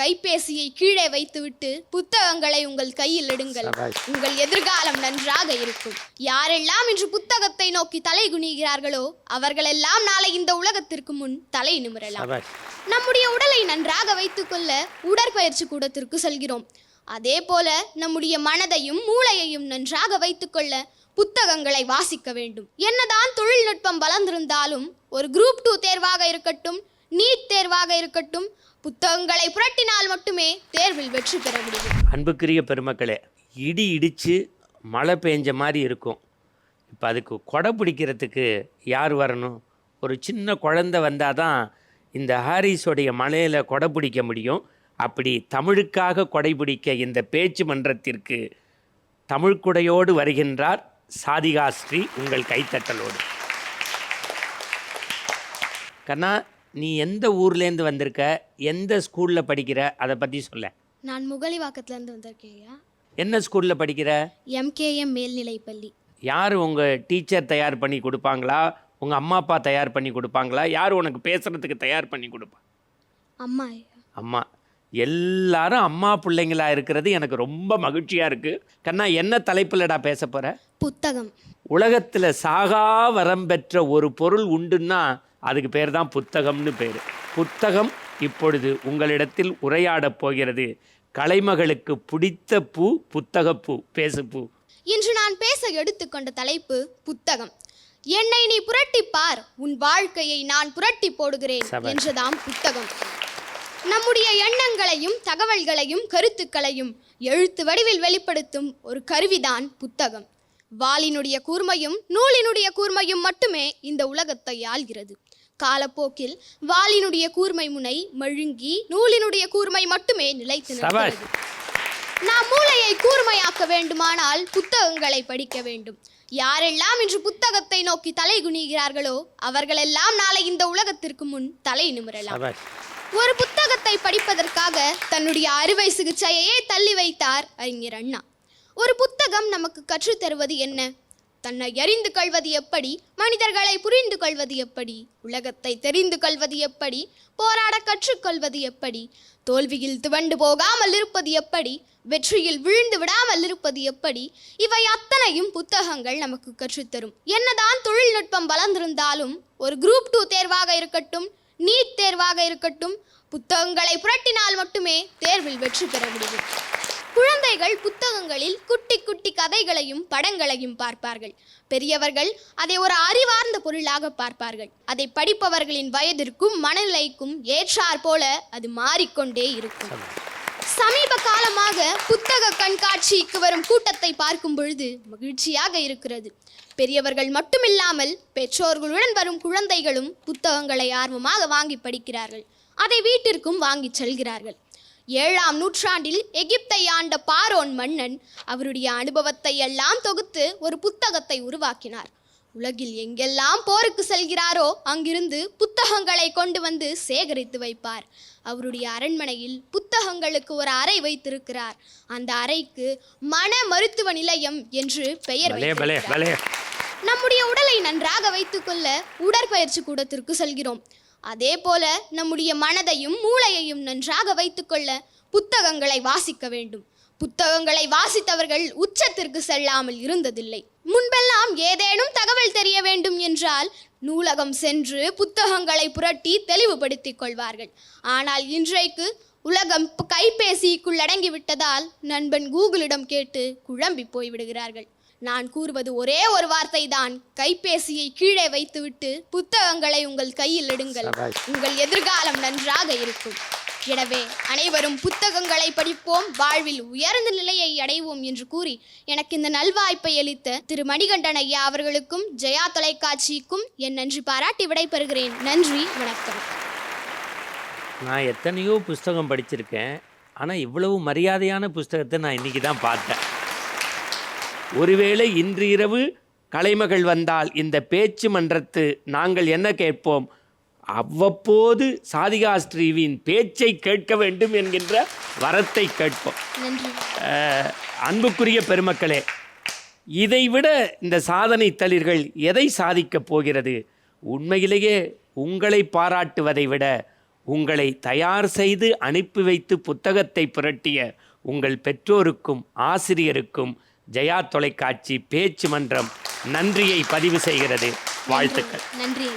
கைபேசியை கீழே வைத்துவிட்டு புத்தகங்களை உங்கள் கையில் எடுங்கள். உங்கள் எதிர்காலம் நன்றாக இருக்கும். யாரெல்லாம் இன்று புத்தகத்தை நோக்கி தலை குனிகிறார்களோ அவர்களெல்லாம் நாளை இந்த உலகத்திற்கு முன் தலை நிமிரலாம். நம்முடைய உடலை நன்றாக வைத்துக்கொள்ள உடற்பயிற்சி கூடத்திற்கு செல்கிறோம். அதே போல நம்முடைய மனதையும் மூளையையும் நன்றாக வைத்துக்கொள்ள புத்தகங்களை வாசிக்க வேண்டும். என்னதான் தொழில்நுட்பம் வளர்ந்திருந்தாலும் ஒரு குரூப் டூ தேர்வாக இருக்கட்டும் நீட் தேர்வாக இருக்கட்டும் புத்தகங்களை புரட்டினால் மட்டுமே தேர்வில் வெற்றி பெற முடியும். அன்புக்குரிய பெருமக்களே இடி இடித்து மழை பெஞ்ச மாதிரி இருக்கும். இப்போ அதுக்கு கொடை பிடிக்கிறதுக்கு யார் வரணும்? ஒரு சின்ன குழந்தை வந்தால் தான் இந்த ஹாரிஸோடைய மலையில் கொடை பிடிக்க முடியும். அப்படி தமிழுக்காக கொடை பிடிக்க இந்த பேச்சு மன்றத்திற்கு தமிழ்குடையோடு வருகின்றார் சாதிகா ஸ்ரீ உங்கள் கைத்தட்டலோடு. கண்ணா நீ எந்த ஊர்லேருந்து வந்திருக்க? எந்த ஸ்கூலில் படிக்கிற? அதை பற்றி சொல்ல. நான் முகலிவாக்கத்திலிருந்து வந்திருக்கேயா என்ன ஸ்கூலில் படிக்கிற? எம்கேஎம் மேல்நிலைப்பள்ளி. யார் உங்கள் டீச்சர் தயார் பண்ணி கொடுப்பாங்களா? உங்கள் அம்மா அப்பா தயார் பண்ணி கொடுப்பாங்களா? யார் உனக்கு பேசுகிறதுக்கு தயார் பண்ணி கொடுப்பா? அம்மா அம்மா. எல்லாரும் அம்மா பிள்ளைங்களா இருக்கிறது எனக்கு ரொம்ப மகிழ்ச்சியாக இருக்குது கண்ணா என்ன தலைப்பில்டா பேச போகிற புத்தகம். உலகத்தில் சாகா வரம் பெற்ற ஒரு பொருள் உண்டுன்னா அதுக்கு பேர் தான் புத்தகம்னு பேர். புத்தகம் இப்பொழுது உங்களிடத்தில் உரையாடப் போகிறது. கலைமகளுக்கு பிடித்த பூ புத்தகப்பூ பேசு பூ இன்று நான் பேச எடுத்துக்கொண்ட தலைப்பு புத்தகம். என்னை நீ புரட்டிப் பார் உன் வாழ்க்கையை நான் புரட்டி போடுகிறேன் சபாஷ். என்றுதாம் புத்தகம். நம்முடைய எண்ணங்களையும் தகவல்களையும் கருத்துக்களையும் எழுத்து வடிவில் வெளிப்படுத்தும் ஒரு கருவிதான் புத்தகம். வாளினுடைய கூர்மையும் நூலினுடைய கூர்மையும் மட்டுமே இந்த உலகத்தை ஆள்கிறது. காலப்போக்கில் வாளினுடைய கூர்மை முனை மழுங்கி நூலினுடைய கூர்மை மட்டுமே நிலைத்து. நிற்கிறது. நாம் மூளையை கூர்மையாக்க வேண்டுமானால் புத்தகங்களை படிக்க வேண்டும். யாரெல்லாம் இன்று புத்தகத்தை நோக்கி தலை குனிகிறார்களோ அவர்களெல்லாம் நாளை இந்த உலகத்திற்கு முன் தலை நிமிரலாம். ஒரு புத்தகத்தை படிப்பதற்காக தன்னுடைய அறுவை சிகிச்சையையே தள்ளி வைத்தார் அறிஞர் அண்ணா. ஒரு புத்தகம் நமக்கு கற்றுத் தருவது என்ன? தன்னை அறிந்து கொள்வது எப்படி? மனிதர்களை புரிந்து கொள்வது எப்படி? உலகத்தை தெரிந்து கொள்வது எப்படி? போராட கற்றுக்கொள்வது எப்படி? தோல்வியில் துவண்டு போகாமல் இருப்பது எப்படி? வெற்றியில் விழுந்து விடாமல் இருப்பது எப்படி? இவை அத்தனையும் புத்தகங்கள் நமக்கு கற்றுத்தரும். என்னதான் தொழில்நுட்பம் வளர்ந்திருந்தாலும் ஒரு குரூப் டூ தேர்வாக இருக்கட்டும் நீட் தேர்வாக இருக்கட்டும் புத்தகங்களை புரட்டினால் மட்டுமே தேர்வில் வெற்றி பெற முடியும். குழந்தைகள் புத்தகங்களில் குட்டி குட்டி கதைகளையும் படங்களையும் பார்ப்பார்கள். பெரியவர்கள் அதை ஒரு அறிவார்ந்த பொருளாக பார்ப்பார்கள். அதை படிப்பவர்களின் வயதிற்கும் மனநிலைக்கும் ஏற்றார் போல அது மாறிக்கொண்டே இருக்கும். சமீப காலமாக புத்தக கண்காட்சிக்கு வரும் கூட்டத்தை பார்க்கும் பொழுது மகிழ்ச்சியாக இருக்கிறது. பெரியவர்கள் மட்டுமில்லாமல் பெற்றோர்களுடன் வரும் குழந்தைகளும் புத்தகங்களை ஆர்வமாக வாங்கி படிக்கிறார்கள். அதை வீட்டிற்கும் வாங்கிச் செல்கிறார்கள். ஏழாம் நூற்றாண்டில் எகிப்தை ஆண்ட பாரோன் மன்னன் அவருடைய அனுபவத்தை எல்லாம் தொகுத்து ஒரு புத்தகத்தை உருவாக்கினார். உலகில் எங்கெல்லாம் போருக்கு செல்கிறாரோ அங்கிருந்து புத்தகங்களை கொண்டு வந்து சேகரித்து வைப்பார். அவருடைய அரண்மனையில் புத்தகங்களுக்கு ஒரு அறை வைத்திருக்கிறார். அந்த அறைக்கு மன மருத்துவ நிலையம் என்று பெயர் நம்முடைய உடலை நன்றாக வைத்துக்கொள்ள உடற்பயிற்சி கூடத்திற்கு செல்கிறோம். அதே போல நம்முடைய மனதையும் மூளையையும் நன்றாக வைத்துக்கொள்ள புத்தகங்களை வாசிக்க வேண்டும். புத்தகங்களை வாசித்தவர்கள் உச்சத்திற்கு செல்லாமல் இருந்ததில்லை. முன்பெல்லாம் ஏதேனும் தகவல் தெரிய வேண்டும் என்றால் நூலகம் சென்று புத்தகங்களை புரட்டி தெளிவுபடுத்திக் கொள்வார்கள். ஆனால் இன்றைக்கு உலகம் கைபேசிக்குள்ளடங்கி கைபேசிக்குள் விட்டதால் நண்பன் கூகுளிடம் கேட்டு குழம்பி போய்விடுகிறார்கள். நான் கூறுவது ஒரே ஒரு வார்த்தை தான் கைபேசியை கீழே வைத்துவிட்டு புத்தகங்களை உங்கள் கையில் எடுங்கள். உங்கள் எதிர்காலம் நன்றாக இருக்கும். எனவே அனைவரும் புத்தகங்களை படிப்போம் வாழ்வில் உயர்ந்த நிலையை அடைவோம் என்று கூறி எனக்கு இந்த நல்வாய்ப்பை அளித்த திரு மணிகண்டன் ஐயா அவர்களுக்கும் ஜெயா தொலைக்காட்சிக்கும் என் நன்றி பாராட்டி விடைபெறுகிறேன். நன்றி வணக்கம். நான் எத்தனையோ புஸ்தகம் படிச்சிருக்கேன். ஆனால் இவ்வளவு மரியாதையான புஸ்தகத்தை நான் இன்னைக்கு தான் பார்த்தேன். ஒருவேளை இன்று இரவு கலைமகள் வந்தால் இந்த பேச்சு மன்றத்து நாங்கள் என்ன கேட்போம்? அவ்வப்போது சாதிகா ஸ்ரீவின் பேச்சை கேட்க வேண்டும் என்கின்ற வரத்தை கேட்போம். அன்புக்குரிய பெருமக்களே இதைவிட இந்த சாதனை தளிர்கள் எதை சாதிக்கப் போகிறது? உண்மையிலேயே உங்களை பாராட்டுவதை விட உங்களை தயார் செய்து அனுப்பி வைத்து புத்தகத்தை புரட்டிய உங்கள் பெற்றோருக்கும் ஆசிரியருக்கும் ஜெயா தொலைக்காட்சி பேச்சு மன்றம் நன்றியை பதிவு செய்கிறது. வாழ்த்துக்கள். நன்றி